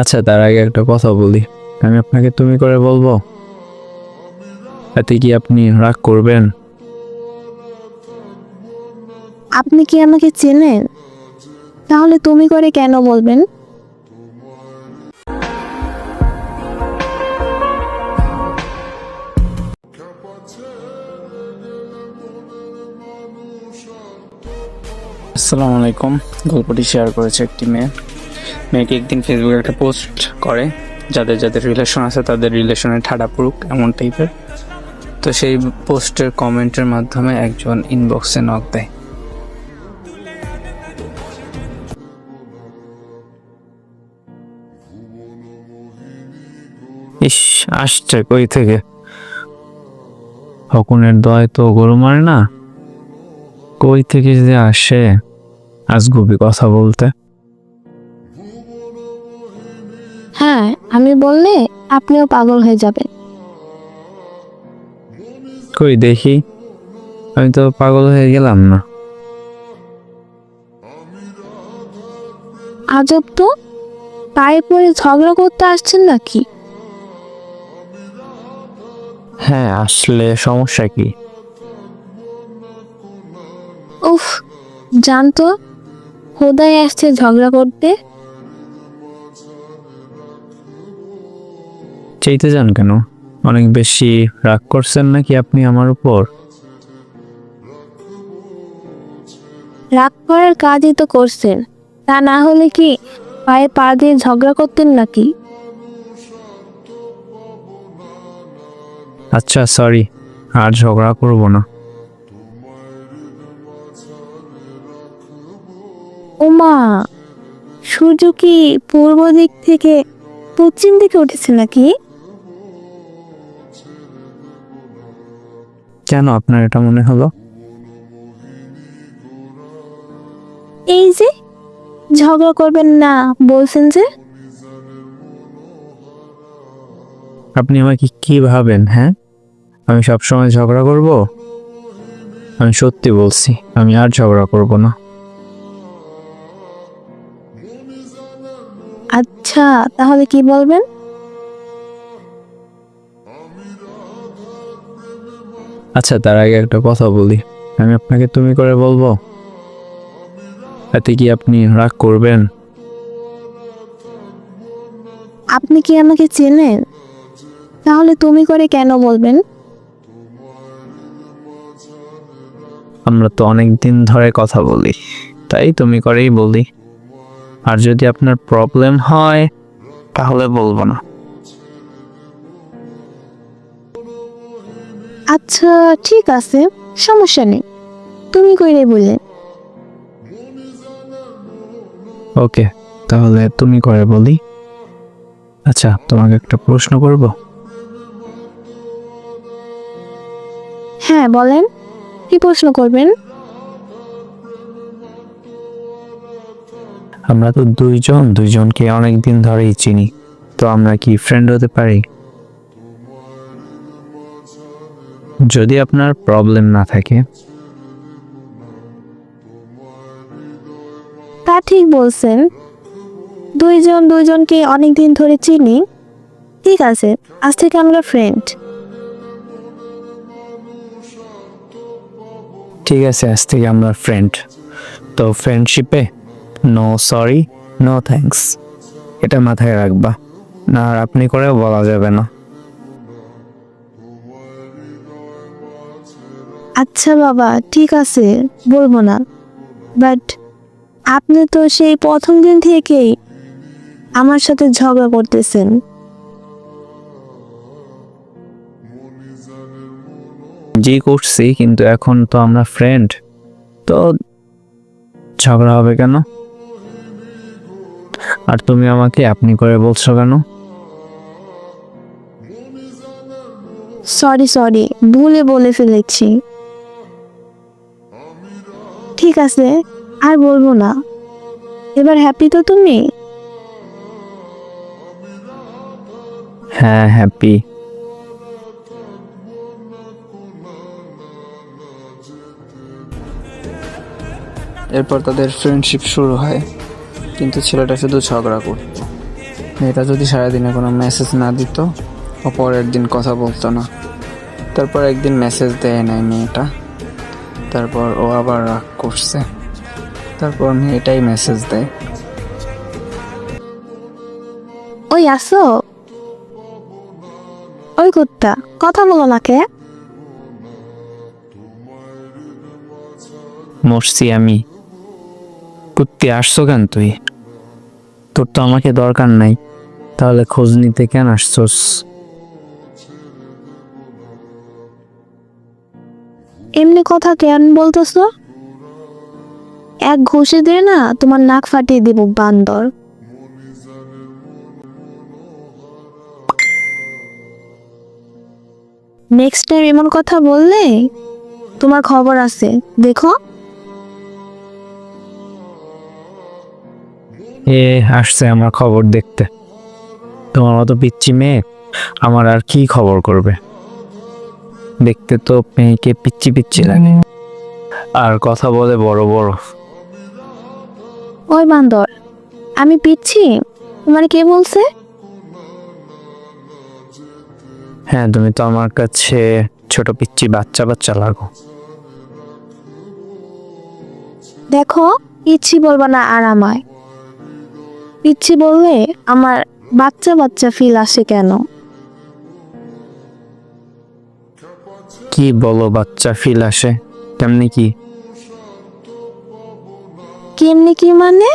আচ্ছা তার আগে একটা কথা বলি। আমি আপনাকে তুমি করে বলব? এতে কি আপনি রাগ করবেন? আপনি কি আমাকে চেনেন? তাহলে তুমি করে কেন বলবেন? আসসালামু আলাইকুম। গল্পটি শেয়ার করেছে একটি মেয়ে। মেয়েটি একদিন ফেসবুকে একটা পোস্ট করে, যাদের যাদের রিলেশন আছে তাদের রিলেশনে ঠাডা পড়ুক, এমন টাইপের তো সেই পোস্টের কমেন্টের মাধ্যমে একজন ইনবক্সে নক দেয়। ইস, আসছে কই থেকে? হকুনের দয় তো গরু মারে না। কই থেকে যে আসে? আজগুবি কথা বলতে। হ্যাঁ আমি বললে আপনিও পাগল হয়ে যাবেন। কই দেখি? আমি তো পাগল হয়ে গেলাম না। আজব তো পায়ে পড়ে ঝগড়া করতে আসছেন নাকি? হ্যাঁ আসলে সমস্যা কি? উফ জানতো হোদায় আসছে ঝগড়া করতে। চাইতে যান কেন? অনেক বেশি রাগ করছেন নাকি আপনি আমার উপর? রাগ করার কাজই তো করছেন। তা না হলে কি পায়ে পা দিয়ে ঝগড়া করতেন নাকি? আচ্ছা সরি আর ঝগড়া করব না। ওমা সূর্য কি পূর্ব দিক থেকে পশ্চিম দিকে উঠেছে নাকি? কেন আপনার এটা মনে হলো? এই যে ঝগড়া করবেন না বলছেন যে। আপনি আমাকে কি ভাবেন হ্যাঁ? আমি সবসময় ঝগড়া করব? আমি সত্যি বলছি আমি আর ঝগড়া করব না। আচ্ছা তাহলে কি বলবেন? আচ্ছা তার আগে একটা কথা বলি। আমি আপনাকে তুমি করে বলব? এতে কি আপনি রাগ করবেন? আপনি কি আমাকে চেনেন? তাহলে তুমি করে কেন বলবেন? আমরা তো অনেক দিন ধরে কথা বলি তাই তুমি করেই বলি। আর যদি আপনার প্রবলেম হয় তাহলে বলব না। আচ্ছা ঠিক আছে সমস্যা নেই। তুমি কইরে বললে ওকে তাহলে তুমি করে বলি। আচ্ছা তোমাকে একটা প্রশ্ন করব? হ্যাঁ বলেন। কি প্রশ্ন করবেন? আমরা তো দুইজন দুইজনকে অনেক দিন ধরেই চিনি। তো আমরা কি ফ্রেন্ড হতে পারি? যদি আপনার প্রবলেম না থাকে। তা ঠিক বলছেন। দুইজন দুইজনকে অনেক দিন ধরে চিনি। ঠিক আছে আজ থেকে আমরা ফ্রেন্ড ঠিক আছে আজ থেকে আমরা ফ্রেন্ড তো ফ্রেন্ডশিপে নো সরি নো থ্যাঙ্কস এটা মাথায় রাখবা। না আর আপনি করেও বলা যাবে না। আচ্ছা বাবা ঠিক আছে বলব না। বাট আপনি তো সেই প্রথম দিন থেকেই আমার সাথে ঝগড়া করতেছেন। জি করছি কিন্তু এখন তো আমরা ফ্রেন্ড তো ঝগড়া হবে কেন? আর তুমি আমাকে আপনি করে বলছো কেন? সরি সরি ভুলে বলে ফেলেছি। ঠিক আছে আর বলব না। এবার হ্যাপি তো তুমি? হ্যাঁ হ্যাপি এরপর তাদের ফ্রেন্ডশিপ শুরু হয় কিন্তু ছেলেটা শুধু ঝগড়া করতো। মেয়েটা যদি সারাদিনে কোনো মেসেজ না দিত ও পরের দিন কথা বলতো না। তারপর একদিন মেসেজ দেয় নাই মেয়েটা। তারপর ও আবার রাগ করছে। তারপর মেয়েটাই মেসেজ দেয়। ওই আসো। ওই কুত্তা কথা বলো না কে? মরছি আমি। কুত্তি আসছো কেন তুই? তোর তো আমাকে দরকার নাই। তাহলে খোঁজ নিতে কেন আসছোস? এমনি কথা কেন বলতেছো? এক ঘষে দিয়ে না তোমার নাক ফাটিয়ে দিব বান্দর। নেক্সট টাইম এমন কথা বললে তোমার খবর আছে, দেখো। এ, আসছে আমার খবর দেখতে। তোমার মতো পিচ্ছি মেয়ে আমার আর কি খবর করবে? দেখতে তো মেয়েকে পিচ্ছি পিচ্ছি লাগে। আর কথা বলে বড় বড়। ওই বান্দর আমি পিচ্ছি? তোমার কে বলছে? হ্যাঁ তুমি তো আমার কাছে ছোট পিচ্ছি বাচ্চা বাচ্চা লাগো। দেখো পিচ্ছি বলবা না আর আমায়। পিচ্ছি বললে আমার বাচ্চা বাচ্চা ফিল আসে কেন? কি বলো বাচ্চা ফিল আসে? তেমনি কি? কেমনি কি মানে?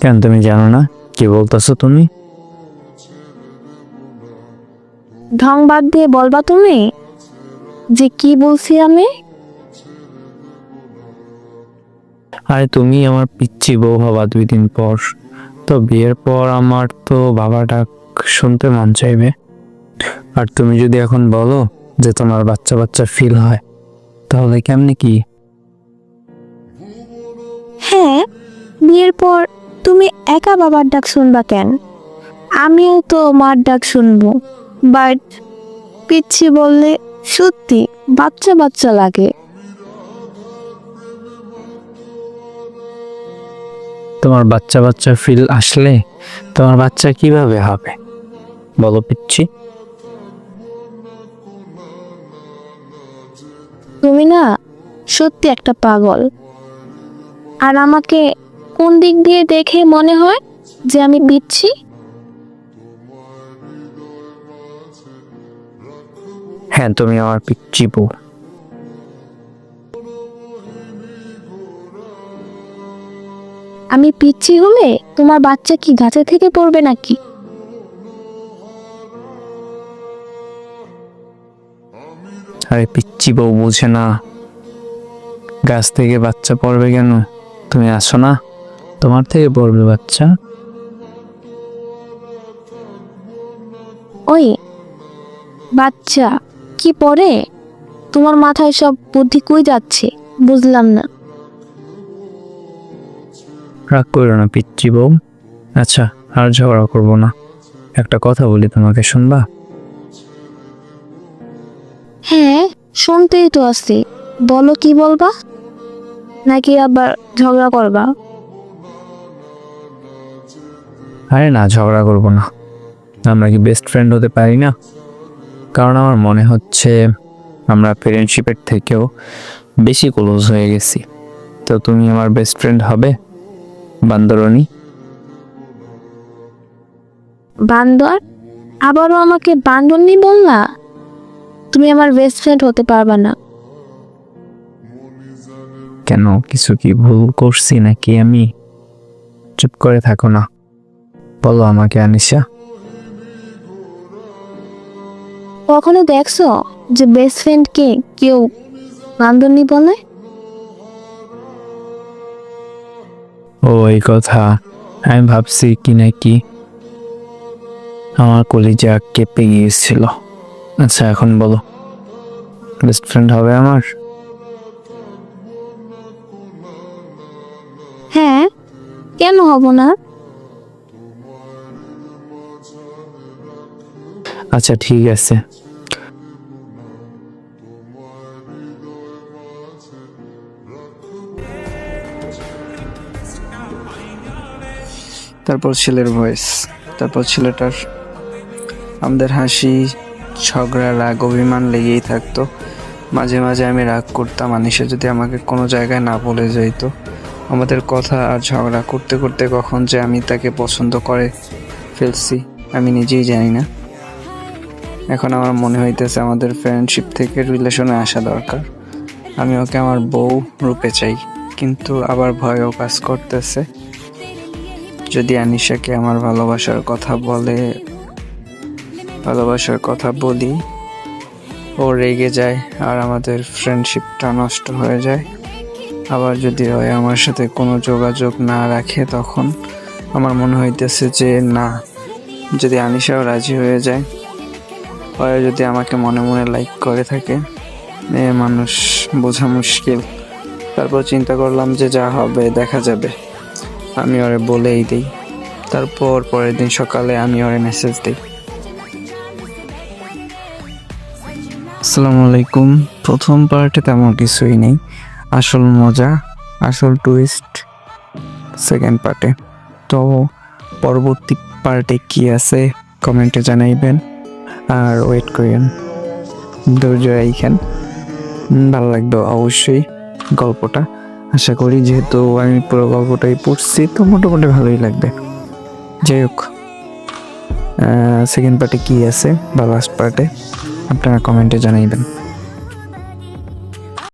কেন তুমি জানো না? কি বলতেছো তুমি? ঢং বাদ দিয়ে বলবা তুমি? যে কি বলছি আমি? আরে তুমি আমার পিচ্ছি বউ হবা দুই দিন পর। তো বিয়ের পর আমার তো বাবাটা শুনতে মন চাইবে। আর তুমি যদি এখন বলো যে তোমার বাচ্চা বাচ্চা ফিল হয় তাহলে কেমনে কি? হ্যাঁ বিয়ের পর তুমি একা বাবার ডাক শুনবা কেন? আমিও তো মার ডাক শুনব। বাট পিচ্ছি বললে সত্যি বাচ্চা বাচ্চা লাগে। তোমার বাচ্চা বাচ্চা ফিল আসলে তোমার বাচ্চা কীভাবে হবে? বলো পিচ্ছি। তুমি না সত্যি একটা পাগল। আর আমাকে কোন দিক দিয়ে দেখে মনে হয় যে আমি পিচ্ছি? হ্যাঁ তুমি আমার পিচ্ছি বউ। আমি পিচ্ছি হলে তোমার বাচ্চা কি গাছে থেকে পড়বে নাকি? আরে পিচ্ছি বউ বুঝে না। গাছ থেকে বাচ্চা পড়বে কেন? তুমি আসো না? তোমার থেকে পড়বে বাচ্চা। ওই বাচ্চা কি পড়ে? তোমার মাথায় সব বুদ্ধি কই যাচ্ছে? বুঝলাম না। রাগ করো না পিচ্ছি বউ। আচ্ছা আর ঝগড়া করব না। একটা কথা বলি তোমাকে শুনবা? হ্যাঁ শুনতেই তো আসছি। বলো কি বলবা? নাকি আবার ঝগড়া করবা? আরে না ঝগড়া করব না। আমরা কি বেস্ট ফ্রেন্ড হতে পারি না? কারণ আমার মনে হচ্ছে আমরা ফ্রেন্ডশিপের থেকেও বেশি ক্লোজ হয়ে গেছি। তো তুমি আমার বেস্ট ফ্রেন্ড হবে বান্দরণী বান্দর? আবারও আমাকে বান্দরনি বললা? তুমি আমার বেস্ট ফ্রেন্ড হতে পারবা না। কেন? কিছু কি ভুল করছি নাকি আমি? চুপ করে থাকো না। বলো আমাকে আনিশা। কখনো দেখছ যে বেস্ট ফ্রেন্ডকে কেউ বান্দরনি বলে? ও এই কথা আমি ভাবছি কি নাকি। আমার কলিজা কেঁপে গিয়েছিল। আচ্ছা এখন বলো। বেস্ট ফ্রেন্ড হবে আমার? হ্যাঁ কেন হব না? আচ্ছা ঠিক আছে। তারপর ছেলের ভয়েস তারপর ছেলেটার আমাদের হাসি ঝগড়া, রাগ, অভিমান লেগেই থাকতো। মাঝে মাঝে আমি রাগ করতাম আনিসা যদি আমাকে কোনো জায়গায় না বলে যাইতো। আমাদের কথা আর ঝগড়া করতে করতে কখন যে আমি তাকে পছন্দ করে ফেলছি, আমি নিজেই জানি না। এখন আমার মনে হইতেছে আমাদের ফ্রেন্ডশিপ থেকে রিলেশনে আসা দরকার। আমি ওকে আমার বউ রূপে চাই, কিন্তু আবার ভয়ও কাজ করতেছে। যদি আনিশাকে আমার ভালোবাসার কথা বলে ভালোবাসার কথা বলি, ও রেগে যায় আর আমাদের ফ্রেন্ডশিপটা নষ্ট হয়ে যায়। আবার যদি হয় আমার সাথে কোনো যোগাযোগ না রাখে, তখন আমার মনে হইতেছে যে না, যদি আনিশাও রাজি হয়ে যায়, হয় যদি আমাকে মনে মনে লাইক করে থাকে। মেয়ে মানুষ, বোঝা মুশকিল। তারপর চিন্তা করলাম যে যা হবে, দেখা যাবে। আমি ওরে বলেই দিই। তারপর পরের দিন সকালে আমি ওরে মেসেজ দিই। আসসালামু আলাইকুম। প্রথম পার্টে তেমন কিছুই নেই। আসল মজা, আসল টুইস্ট সেকেন্ড পার্টে। তো পরবর্তী পার্টে কি আছে কমেন্টে জানাইবেন। আর ওয়েট করেন। ধৈর্য রাইখেন। ভালো লাগবে অবশ্যই গল্পটা। আশা করি যেহেতু আমি পুরো গল্পটাই পড়ছি, তো মোটামুটি ভালোই লাগবে। যাই হোক সেকেন্ড পার্টে কি আছে বা লাস্ট পার্টে? আপনারা কমেন্টে জানাইবেন।